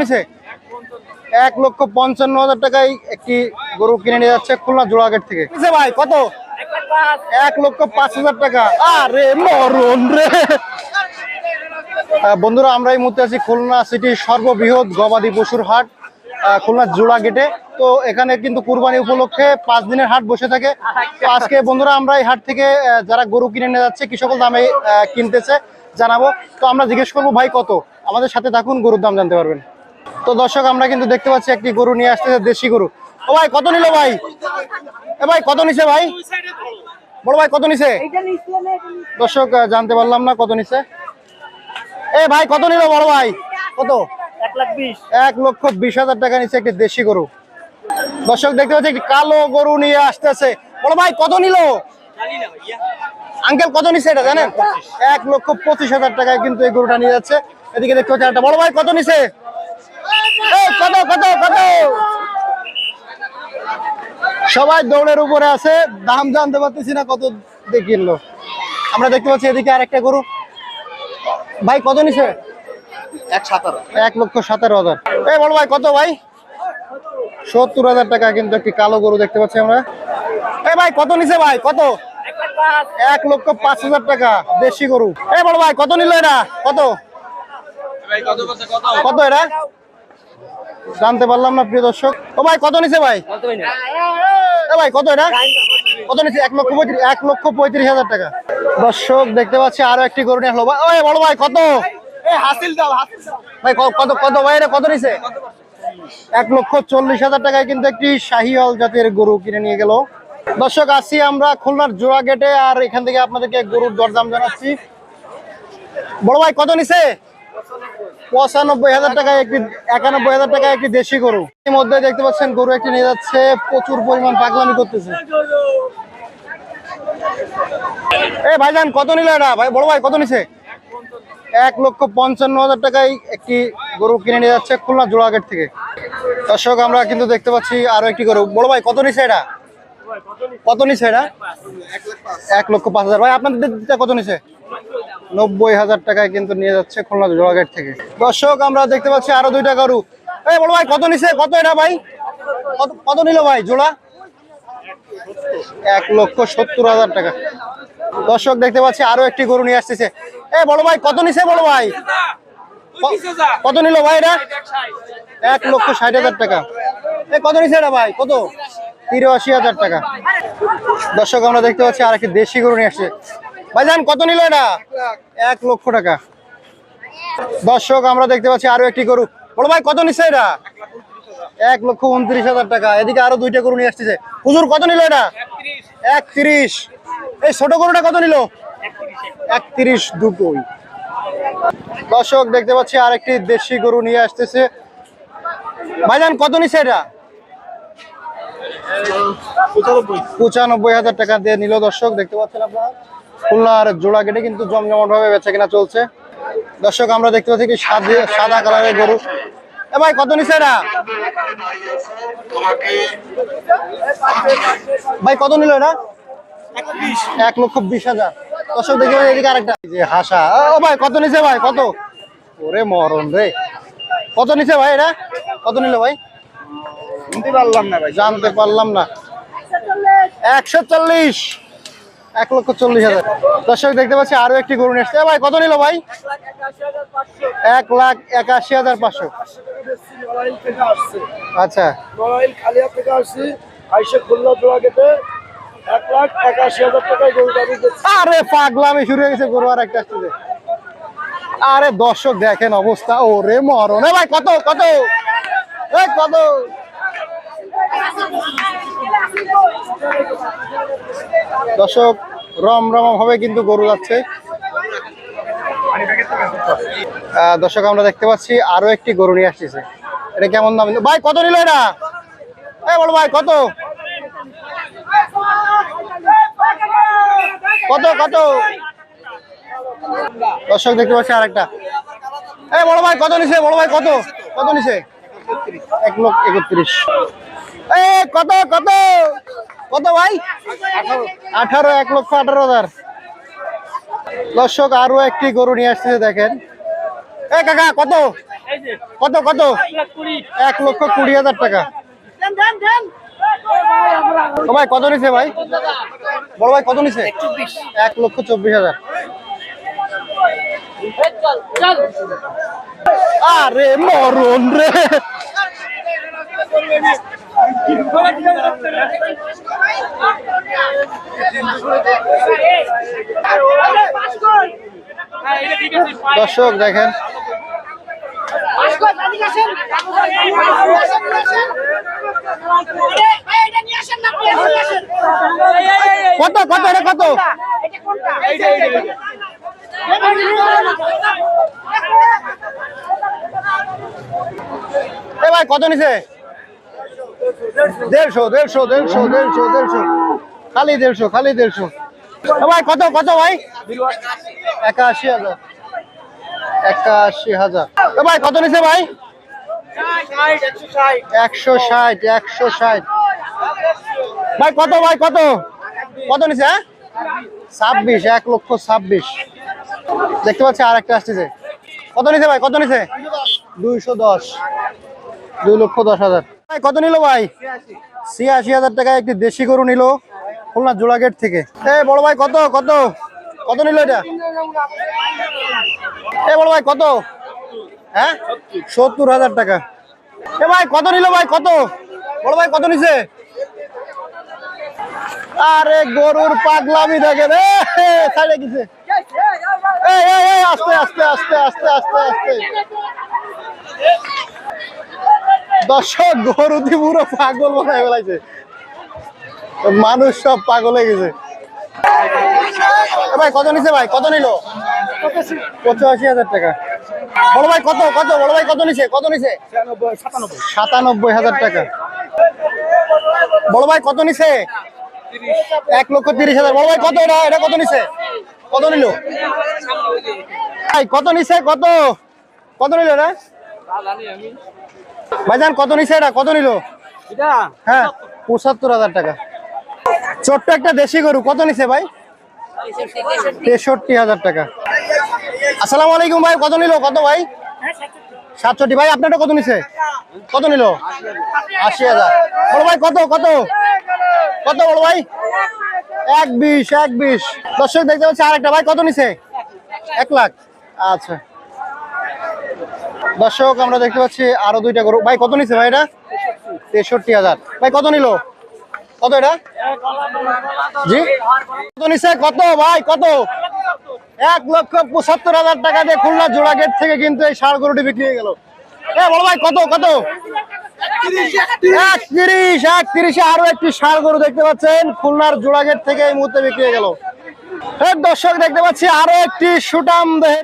নিছে? এক লক্ষ পঞ্চান্ন হাজার টাকায় একটি গরু কিনে নিয়ে যাচ্ছে খুলনা জোড়াগেট থেকে। ভাই কত? এক লক্ষ পাঁচ হাজার টাকা। আরে মরণ রে। বন্ধুরা আমরা এই মুহূর্তে আছি খুলনা সিটির সর্ববৃহৎ গবাদি পশুর হাট খুলনা জোড়া গেটে তো এখানে কিন্তু কুরবানি উপলক্ষে পাঁচ দিনের হাট বসে থাকে। তো আজকে বন্ধুরা আমরা এই হাট থেকে যারা গরু কিনে নিয়ে যাচ্ছে কি সকল দামে কিনতেছে জানাব। তো আমরা জিজ্ঞেস করব ভাই কত? আমাদের সাথে থাকুন গরুর দাম জানতে পারবেন। তো দর্শক, আমরা কিন্তু দেখতে পাচ্ছি একটি গরু নিয়ে আসতেছে দেশি গরু। ও ভাই, কত নিল ভাই? এ ভাই, কত নিছে ভাই? বড় ভাই, কত নিছে? দর্শক জানতে পারলাম না কত নিছে। এ ভাই, কত নিল বড় ভাই? কত? এক লক্ষ বিশ হাজার টাকা নিচ্ছে একটি দেশি গরু। দর্শক, দেখতে পাচ্ছি একটি কালো গরু নিয়ে আসতেছে। বড় ভাই, কত নিল? আঙ্কেল, কত নিছে এটা, জানেন? এক লক্ষ পঁচিশ হাজার টাকায় কিন্তু এই গরুটা নিয়ে যাচ্ছে। এদিকে দেখতে পাচ্ছি একটা বড় ভাই, কত নিছে? কত কত কত? সবাই দৌড়ের উপরে আছে। দাম জানতে পারতেছি না কত দিয়ে কিনলো। আমরা দেখতে পাচ্ছি এদিকে আরেকটা গরু। ভাই কত নিছে? এক লক্ষ সতেরো হাজার। এই বড় ভাই কত ভাই? সত্তর হাজার টাকা কিন্তু একটি কালো গরু দেখতে পাচ্ছি আমরা। এই ভাই কত নিছে ভাই? কত? এক লক্ষ পাঁচ হাজার টাকা দেশি গরু। এই বড় ভাই কত নিল এটা কত? কত এটা জানতে পারলাম না প্রিয় দর্শক। ও ভাই কত নিছে ভাই? ভাই কত এটা? কত নিছে? এক লক্ষ পঁয়ত্রিশ এক লক্ষ পঁয়ত্রিশ হাজার টাকা। দর্শক দেখতে পাচ্ছি আরও একটি গরু নিয়ে ভাই বড় ভাই কত? ভাই কত কত ভাই এটা? কত নিছে? এক লক্ষ চল্লিশ হাজার টাকায় কিন্তু একটি শাহিওয়াল জাতের গরু কিনে নিয়ে গেল। দর্শক আসছি আমরা খুলনার জোড়া গেটে আর এখান থেকে আপনাদেরকে গরুর দরদাম জানাচ্ছি। বড় ভাই কত নিছে? পঁচানব্বই হাজার টাকায় একটি, একানব্বই হাজার টাকায় একটি দেশি গরু। মধ্যে দেখতে পাচ্ছেন, গরু একটি নিয়ে যাচ্ছে, প্রচুর পরিমাণ পাগলামি করতেছে। এ ভাইজান, কত নিল এটা? ভাই, বড় ভাই, কত নিছে? এক লক্ষ পঞ্চান্ন হাজার টাকায় একটি গরু কিনে নিয়ে যাচ্ছে খুলনা জোড়াগেট থেকে। দর্শক, আমরা কিন্তু দেখতে পাচ্ছি আরও একটি গরু। বড় ভাই, কত নিছে এটা? কত নিছে এটা? এক লক্ষ পাঁচ হাজার। ভাই, আপনাদের কত নিছে? নব্বই হাজার টাকায় কিন্তু নিয়ে যাচ্ছে খুলনা জোড়াগেট থেকে। দর্শক, আমরা দেখতে পাচ্ছি আরও দুইটা গরু। এই বড় ভাই, কত নিছে? কত এটা ভাই? কত কত নিল ভাই জোড়া? এক লক্ষ সত্তর হাজার টাকা। দর্শক, দেখতে পাচ্ছি আরও একটি গরু নিয়ে আসতেছে। এ বড় ভাই, কত নিছে বড় ভাই? কত নিল ভাই এটা? এক লক্ষ ষাট হাজার টাকা। এ কত নিছে এটা ভাই? কত? তিরাশি হাজার টাকা। দর্শক, আমরা দেখতে পাচ্ছি আর একটি দেশি গরু নিয়ে আসছে। ভাইজান, কত নিল এটা? এক লক্ষ টাকা। দর্শক, আমরা দেখতে পাচ্ছি আরও একটি গরু। বড় ভাই, কত নিচ্ছে এটা? এক লক্ষ উনত্রিশ হাজার টাকা। এদিকে আরও দুইটা গরু নিয়ে আসতেছে। হুজুর, কত নিল এটা? একত্রিশ। এই ছোট গরুটা কত নিল? একত্রিশ দুটোই। দর্শক, দেখতে পাচ্ছি আরেকটি দেশি গরু নিয়ে আসতেছে। ভাইজান, কত নিচ্ছে এটা? পঁচানব্বই হাজার টাকা দিয়ে নিল দর্শক, দেখতে পাচ্ছেন আপনারা? খুলনার জোড়া গেটে কিন্তু জমজমট ভাবে বেচা কিনা চলছে। দর্শক আমরা দেখতে পাচ্ছি কি সাদা সাদা কালারের গরু। এ ভাই কত নিচ্ছে এটা ভাই কত নিল এটা এক লক্ষ বিশ হাজার। দর্শক দেখি এদিকে আরেকটা। যে হাসা। ও ভাই কত নিছে ভাই কত? ওরে মরণ রে। কত নিছে ভাই এটা কত নিল ভাই? শুনতে পারলাম না ভাই। জানতে পারলাম না। একশো চল্লিশ। এক লক্ষ চল্লিশ হাজার। দর্শক, দেখতে পাচ্ছি আরও একটি গরু নিয়ে এসছে ভাই, কত নিল ভাই? এক লাখ একাশি হাজার পাঁচশো। আসছে আচ্ছা। আসছি একাশি হাজার টাকায় দিচ্ছি আরে পাগলামি শুরু হয়ে গেছে গরু আর একটা আসতেছে। আরে দর্শক, দেখেন অবস্থা। ও রে মরণ ভাই, কত কত? কত? দর্শক, রম রম ভাবে কিন্তু গরু যাচ্ছে। দর্শক, আমরা দেখতে পাচ্ছি আরও একটি গরু নিয়ে আসতেছে এটা কেমন দাম? ভাই, কত নিল এটা? এই বলো ভাই, কত? কত কত? দর্শক, দেখতে পাচ্ছি আরেকটা। এই বড় ভাই, কত নিছে? বড় ভাই, কত? কত নিছে? এক লক্ষ একত্রিশ। এই কত কত? কত ভাই? আঠারো, এক লক্ষ আঠারো হাজার। দর্শক, আরও একটি গরু নিয়ে আসতেছে দেখেন। এ, কাকা, কত? কত কত? এক লক্ষ কুড়ি হাজার টাকা। ভাই, কত নিছে ভাই? বড় ভাই, কত নিছে? এক লক্ষ চব্বিশ হাজার। আরে, মরণ রে। দর্শক দেখেন। কত কত এটা কত? এ ভাই কত নিছে? দেড়শো দেড়শো দেড়শো দেড়শো দেড়শো। খালি দেড়শো খালি দেড়শো। ভাই, কত কত ভাই? একাশি হাজার। একাশি হাজার। ভাই, কত নিছে ভাই? একশো ষাট একশো ষাট। ভাই, কত ভাই, কত? কত নিছে হ্যাঁ? ছাব্বিশ, এক লক্ষ ছাব্বিশ। দেখতে পাচ্ছি আর একটা আসতেছে কত নিছে ভাই, কত নিছে? দুইশো দশ। দুই লক্ষ দশ হাজার। কত নিল ভাই? ছিয়াশি হাজার টাকায় একটি দেশি গরু নিল খুলনা জোড়া গেট থেকে। এ, বড় ভাই, কত কত? কত নিল এটা? এ, বড় ভাই, কত? হ্যাঁ? সত্তর হাজার টাকা। এ, ভাই, কত নিল ভাই, কত? বড় ভাই, কত নিছে? আরে, গরুর পাগলামি দেখে রে ছাড়ে এই আস্তে আস্তে আস্তে আস্তে আস্তে আস্তে। দর্শক পুরো পাগল মানুষ সব পাগল হয়ে গেছে। ভাই, কত নিছে ভাই? কত নিল? পঁচাশি হাজার টাকা। বড় ভাই, কত? কত? বড় ভাই, কত নিছে? কত নিছে? সাতানব্বই হাজার টাকা। বড় ভাই, কত নিছে? এক লক্ষ তিরিশ হাজার। বড় ভাই, কত এটা? এটা কত নিছে? কত নিল? ভাই, কত নিছে? কত? কত নিল এটা? ভাইজান কত নিছে এটা? কত নিল? হ্যাঁ পঁচাত্তর হাজার টাকা। ছোট্ট একটা দেশি গরু কত নিছে ভাই? তেষট্টি হাজার টাকা। আসসালামু আলাইকুম ভাই কত নিল? কত ভাই? সাতষট্টি। ভাই আপনারটা কত নিছে? কত নিল? আশি হাজার। বড় ভাই কত কত? কত বড় ভাই? এক বিশ এক বিশ দর্শক দেখতে পাচ্ছি আর একটা ভাই কত নিছে? এক লাখ। আচ্ছা। দর্শক, আমরা দেখতে পাচ্ছি আরও দুইটা গরু। ভাই, কত নিছে ভাই এটা? তেষট্টি হাজার। ভাই, কত নিল? কত এটা? জি? কত নিছে? কত ভাই, কত? এক লক্ষ পঁচাত্তর হাজার টাকা দিয়ে খুলনা জোড়া গেট থেকে কিন্তু এই ষাড় গরুটি বিক্রি হয়ে গেল। এ, বলো ভাই, কত কত? এক তিরিশ এক তিরিশে আরও একটি ষাড় গরু দেখতে পাচ্ছেন। খুলনার জোড়া গেট থেকে এই মুহূর্তে বিক্রি হয়ে গেল। দর্শক, দেখতে পাচ্ছি আরও একটি সুটাম দেহে